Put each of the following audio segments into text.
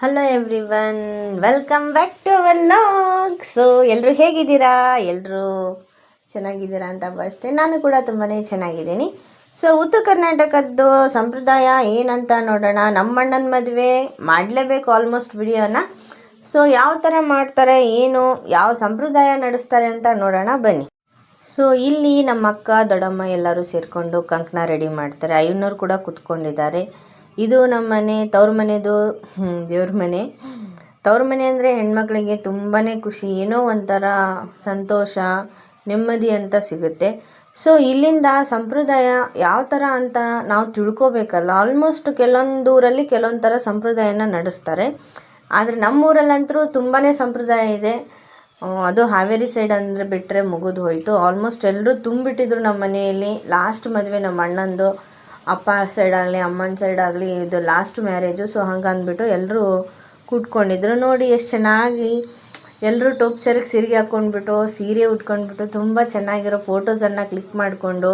Hello everyone welcome back to our vlog so ಎಲ್ಲರೂ ಹೇಗಿದ್ದೀರಾ? ಎಲ್ಲರೂ ಚೆನ್ನಾಗಿದ್ದೀರಾ ಅಂತ ಭಾವಿಸ್ತೇನೆ. ನಾನು ಕೂಡ ತುಂಬಾ ಚೆನ್ನಾಗಿದ್ದೀನಿ. ಸೊ ಉತ್ತರ ಕರ್ನಾಟಕದ್ದು ಸಂಪ್ರದಾಯ ಏನಂತ ನೋಡೋಣ? ನಮ್ಮ ಅಣ್ಣನ ಮದುವೆ ಮಾಡಲೇಬೇಕು ಆಲ್ಮೋಸ್ಟ್ ವಿಡಿಯೋನ ಸೊ ಯಾವ ಥರ ಮಾಡ್ತಾರೆ, ಏನು, ಯಾವ ಸಂಪ್ರದಾಯ ನಡೆಸ್ತಾರೆ ಅಂತ ನೋಡೋಣ, ಬನ್ನಿ. ಸೊ ಇಲ್ಲಿ ನಮ್ಮ ಅಕ್ಕ ದೊಡ್ಡಮ್ಮ ಎಲ್ಲರೂ ಸೇರಿಕೊಂಡು ಕಂಕಣ ರೆಡಿ ಮಾಡ್ತಾರೆ. ಐನೂರು ಕೂಡ ಕುತ್ಕೊಂಡಿದ್ದಾರೆ. ಇದು ನಮ್ಮ ಮನೆ, ತವ್ರ ಮನೆದು ದೇವ್ರ ಮನೆ. ತವ್ರ ಮನೆ ಅಂದರೆ ಹೆಣ್ಮಕ್ಳಿಗೆ ತುಂಬಾ ಖುಷಿ. ಏನೋ ಒಂಥರ ಸಂತೋಷ, ನೆಮ್ಮದಿ ಅಂತ ಸಿಗುತ್ತೆ. ಸೊ ಇಲ್ಲಿಂದ ಸಂಪ್ರದಾಯ ಯಾವ ಥರ ಅಂತ ನಾವು ತಿಳ್ಕೊಬೇಕಲ್ಲ. ಆಲ್ಮೋಸ್ಟ್ ಕೆಲವೊಂದು ಊರಲ್ಲಿ ಕೆಲವೊಂದು ಥರ ಸಂಪ್ರದಾಯನ ನಡೆಸ್ತಾರೆ. ಆದರೆ ನಮ್ಮೂರಲ್ಲಂತರೂ ತುಂಬಾ ಸಂಪ್ರದಾಯ ಇದೆ. ಅದು ಹಾವೇರಿ ಸೈಡ್ ಅಂದರೆ ಬಿಟ್ಟರೆ ಮುಗಿದು ಹೋಯಿತು. ಆಲ್ಮೋಸ್ಟ್ ಎಲ್ಲರೂ ತುಂಬಿಟ್ಟಿದ್ರು ನಮ್ಮ ಮನೆಯಲ್ಲಿ. ಲಾಸ್ಟ್ ಮದುವೆ ನಮ್ಮ ಅಣ್ಣಂದು. ಅಪ್ಪ ಸೈಡ್ ಆಗಲಿ, ಅಮ್ಮನ ಸೈಡ್ ಆಗಲಿ ಇದು ಲಾಸ್ಟ್ ಮ್ಯಾರೇಜು ಸೊ ಹಂಗೆ ಅಂದ್ಬಿಟ್ಟು ಎಲ್ಲರೂ ಕೂತ್ಕೊಂಡಿದ್ರು. ನೋಡಿ ಎಷ್ಟು ಚೆನ್ನಾಗಿ ಎಲ್ಲರೂ ಟೋಪ್ ಸೆರಗೆ ಸೀರೆಗೆ ಹಾಕ್ಕೊಂಡ್ಬಿಟ್ಟು ಸೀರೆ ಉಟ್ಕೊಂಡ್ಬಿಟ್ಟು ತುಂಬ ಚೆನ್ನಾಗಿರೋ ಫೋಟೋಸನ್ನು ಕ್ಲಿಕ್ ಮಾಡಿಕೊಂಡು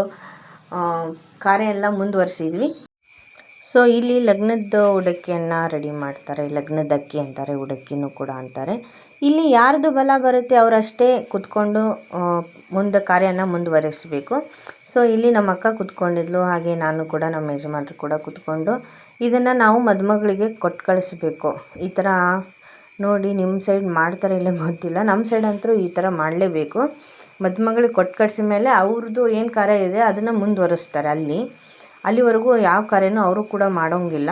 ಕಾರ್ಯ ಎಲ್ಲ ಮುಂದುವರಿಸಿದ್ವಿ. ಸೊ ಇಲ್ಲಿ ಲಗ್ನದ ಉಡಕ್ಕಿಯನ್ನು ರೆಡಿ ಮಾಡ್ತಾರೆ, ಲಗ್ನದ ಅಕ್ಕಿ ಅಂತಾರೆ ಉಡಕ್ಕಿನೂ ಕೂಡ ಅಂತಾರೆ. ಇಲ್ಲಿ ಯಾರ್ದು ಬಲ ಬರುತ್ತೆ ಅವರಷ್ಟೇ ಕುತ್ಕೊಂಡು ಮುಂದೆ ಕಾರ್ಯನ ಮುಂದುವರಿಸಬೇಕು. ಸೊ ಇಲ್ಲಿ ನಮ್ಮ ಅಕ್ಕ ಕುತ್ಕೊಂಡಿದ್ಲು, ಹಾಗೆ ನಾನು ಕೂಡ ನಮ್ಮ ಯಜಮಾನರು ಕೂಡ ಕುತ್ಕೊಂಡು ಇದನ್ನು ನಾವು ಮದುಮಗಳಿಗೆ ಕೊಟ್ಟು ಕಳಿಸ್ಬೇಕು. ಈ ಥರ ನೋಡಿ ನಿಮ್ಮ ಸೈಡ್ ಮಾಡ್ತಾರೆ ಇಲ್ಲ ಗೊತ್ತಿಲ್ಲ ನಮ್ಮ ಸೈಡ್ ಅಂತೂ ಈ ಥರ ಮಾಡಲೇಬೇಕು. ಮದುಮಗಳಿಗೆ ಕೊಟ್ಟು ಕಳಿಸಿದ ಮೇಲೆ ಅವ್ರದ್ದು ಏನು ಕಾರ್ಯ ಇದೆ ಅದನ್ನು ಮುಂದುವರಿಸ್ತಾರೆ ಅಲ್ಲಿ. ಅಲ್ಲಿವರೆಗೂ ಯಾವ ಕಾರ್ಯನೂ ಅವರು ಕೂಡ ಮಾಡೋಂಗಿಲ್ಲ.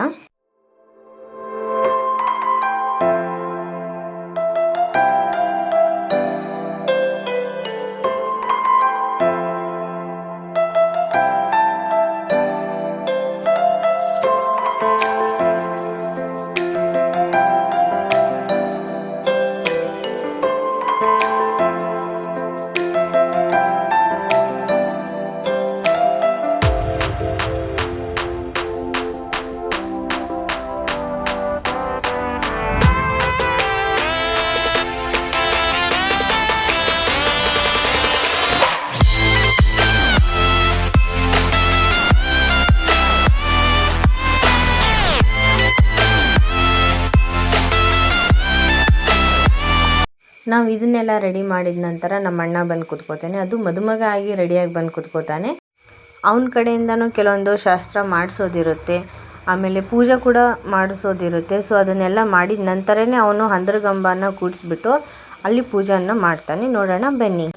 ನಾವು ಇದನ್ನೆಲ್ಲ ರೆಡಿ ಮಾಡಿದ ನಂತರ ನಮ್ಮ ಅಣ್ಣ ಬಂದು ಕೂತ್ಕೋತಾನೆ. ಅದು ಮದುಮಗ ಆಗಿ ರೆಡಿಯಾಗಿ ಬಂದು ಕೂತ್ಕೋತಾನೆ. ಅವನ ಕಡೆಯಿಂದನೂ ಕೆಲವೊಂದು ಶಾಸ್ತ್ರ ಮಾಡಿಸೋದಿರುತ್ತೆ. ಆಮೇಲೆ ಪೂಜೆ ಕೂಡ ಮಾಡಿಸೋದಿರುತ್ತೆ. ಸೊ ಅದನ್ನೆಲ್ಲ ಮಾಡಿದ ನಂತರನೇ ಅವನು ಹಂದರಗಂಬನ ಕೂಡಿಸ್ಬಿಟ್ಟು ಅಲ್ಲಿ ಪೂಜೆಯನ್ನು ಮಾಡ್ತಾನೆ. ನೋಡೋಣ ಬನ್ನಿ.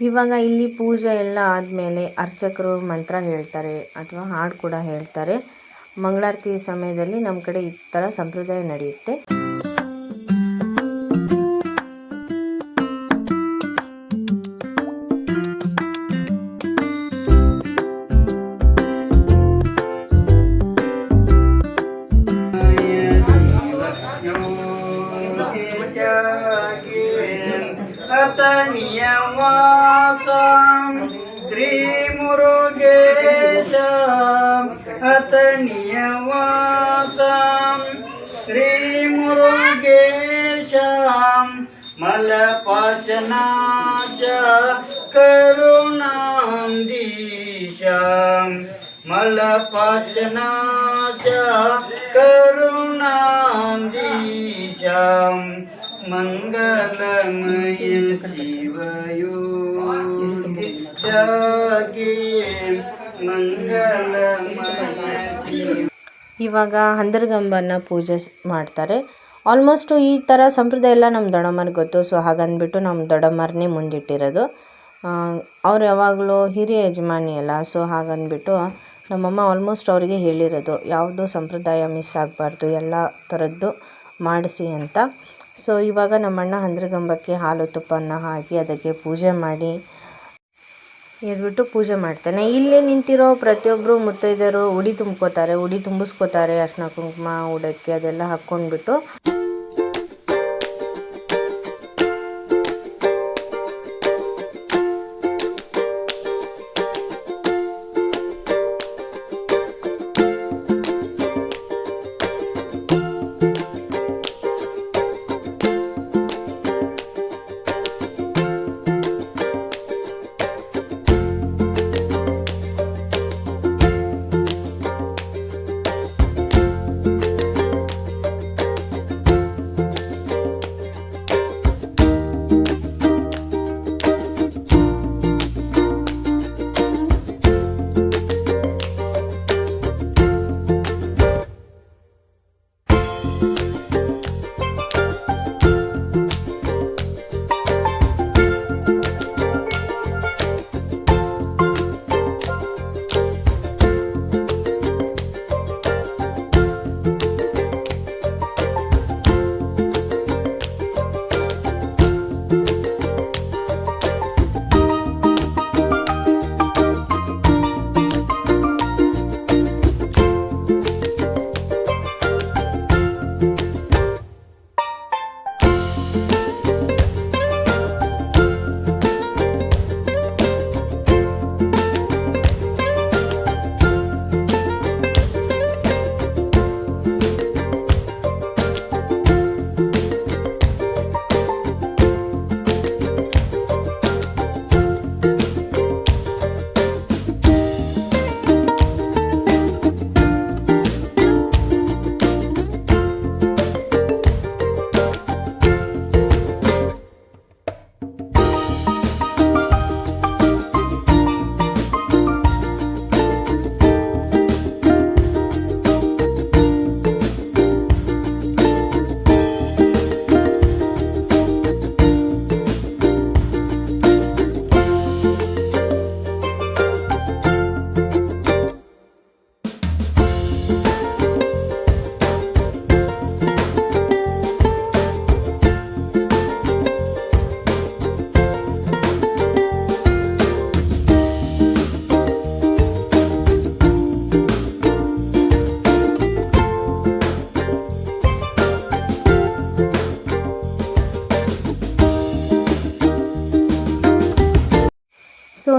ಇವಾಗ ಇಲ್ಲಿ ಪೂಜೆ ಎಲ್ಲ ಆದಮೇಲೆ ಅರ್ಚಕರು ಮಂತ್ರ ಹೇಳ್ತಾರೆ ಅಥವಾ ಹಾಡು ಕೂಡ ಹೇಳ್ತಾರೆ. ಮಂಗಳಾರತಿ ಸಮಯದಲ್ಲಿ ನಮ್ಮ ಕಡೆ ಈ ಥರ ಸಂಪ್ರದಾಯ ನಡೆಯುತ್ತೆ. मलपाचनाच करुणान्दीशं मलपाचनाच करुणान्दीशं मङ्गलमय शिवयोगि जागे मङ्गलमय शिव ಇವಾಗ ಹಂದರಗಂಬನ ಪೂಜೆ ಸ್- ಮಾಡ್ತಾರೆ ಆಲ್ಮೋಸ್ಟು ಈ ಥರ ಸಂಪ್ರದಾಯ ಎಲ್ಲ ನಮ್ಮ ದೊಡ್ಡಮ್ಮನಿಗೆ ಗೊತ್ತು. ಸೊ, ಹಾಗಂದ್ಬಿಟ್ಟು ನಮ್ಮ ದೊಡ್ಡಮ್ಮರನ್ನೇ ಮುಂದಿಟ್ಟಿರೋದು. ಅವ್ರು ಯಾವಾಗಲೂ ಹಿರಿಯ ಯಜಮಾನಿ ಅಲ್ಲ. ಸೊ, ಹಾಗಂದ್ಬಿಟ್ಟು ನಮ್ಮಮ್ಮ ಆಲ್ಮೋಸ್ಟ್ ಅವರಿಗೆ ಹೇಳಿರೋದು, ಯಾವುದೋ ಸಂಪ್ರದಾಯ ಮಿಸ್ ಆಗಬಾರ್ದು, ಎಲ್ಲ ಥರದ್ದು ಮಾಡಿಸಿ ಅಂತ. ಸೊ, ಇವಾಗ ನಮ್ಮಣ್ಣ ಹಂದ್ರಗಂಬಕ್ಕೆ ಹಾಲು ತುಪ್ಪನ ಹಾಕಿ ಅದಕ್ಕೆ ಪೂಜೆ ಮಾಡಿ ಎದ್ಬಿಟ್ಟು ಪೂಜೆ ಮಾಡ್ತಾನೆ. ಇಲ್ಲಿ ನಿಂತಿರೋ ಪ್ರತಿಯೊಬ್ಬರು ಮುತ್ತೈದೆಯರು ಉಡಿ ತುಂಬ್ಕೋತಾರೆ, ಉಡಿ ತುಂಬಿಸ್ಕೋತಾರೆ ಅರ್ಶಿನ ಕುಂಕುಮ, ಉಡಕ್ಕೆ ಅದೆಲ್ಲ ಹಾಕ್ಕೊಂಡ್ಬಿಟ್ಟು.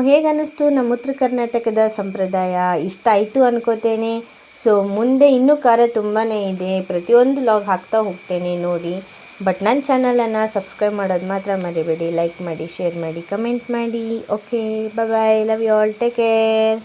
ಸೊ ಹೇಗೆ ಅನ್ನಿಸ್ತು ನಮ್ಮ ಉತ್ತರ ಕರ್ನಾಟಕದ ಸಂಪ್ರದಾಯ? ಇಷ್ಟ ಆಯಿತು ಅನ್ಕೋತೇನೆ. ಸೊ ಮುಂದೆ ಇನ್ನೂ ಕಾರ್ಯ ತುಂಬಾ ಇದೆ. ಪ್ರತಿಯೊಂದು ಲಾಗ್ ಹಾಕ್ತಾ ಹೋಗ್ತೇನೆ ನೋಡಿ. ಬಟ್ ನನ್ನ ಚಾನಲನ್ನು ಸಬ್ಸ್ಕ್ರೈಬ್ ಮಾಡೋದು ಮಾತ್ರ ಮರಿಬೇಡಿ. ಲೈಕ್ ಮಾಡಿ ಶೇರ್ ಮಾಡಿ ಕಮೆಂಟ್ ಮಾಡಿ. Okay bye love you all take care